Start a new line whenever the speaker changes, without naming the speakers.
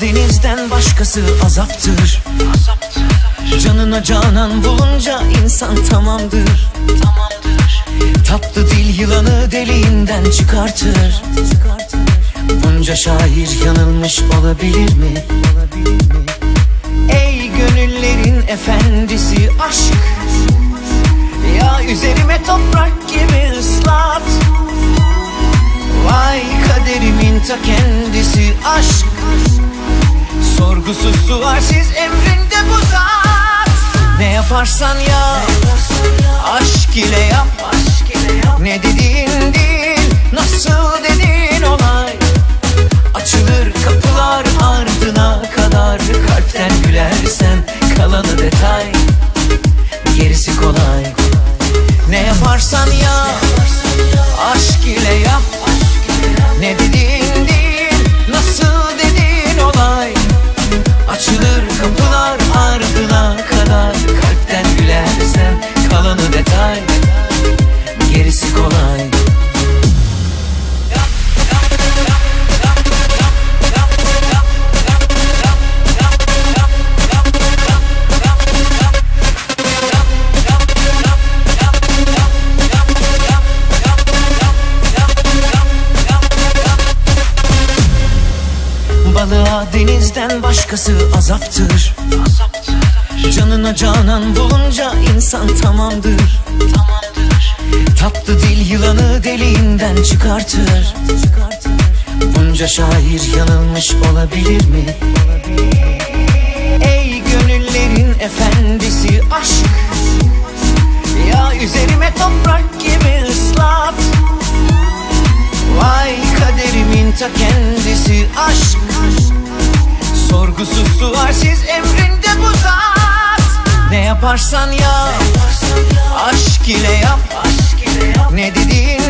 denizden başkası azaptır. Canına canan bulunca insan tamamdır. Tatlı dil yılanı deliğinden çıkartır. Bunca şair yanılmış olabilir mi? Ey gönüllerin efendisi aşk. Ya üzerime toprak gibi ta kendisi aşk. Sorgusuz sualsiz emrinde bu zat. Ne yaparsan yap Aşk ile yap. Ne dediğin Balığa denizden başkası azaptır. Canına canan bulunca insan tamamdır. Tatlı dil yılanı deliğinden çıkartır. Bunca şair yanılmış olabilir mi? Ey gönüllerin efendisi ta kendisi aşk. Sorgusuz sualsiz emrinde bu zat. Ne yaparsan yap Aşk ile yap. Ne dediğin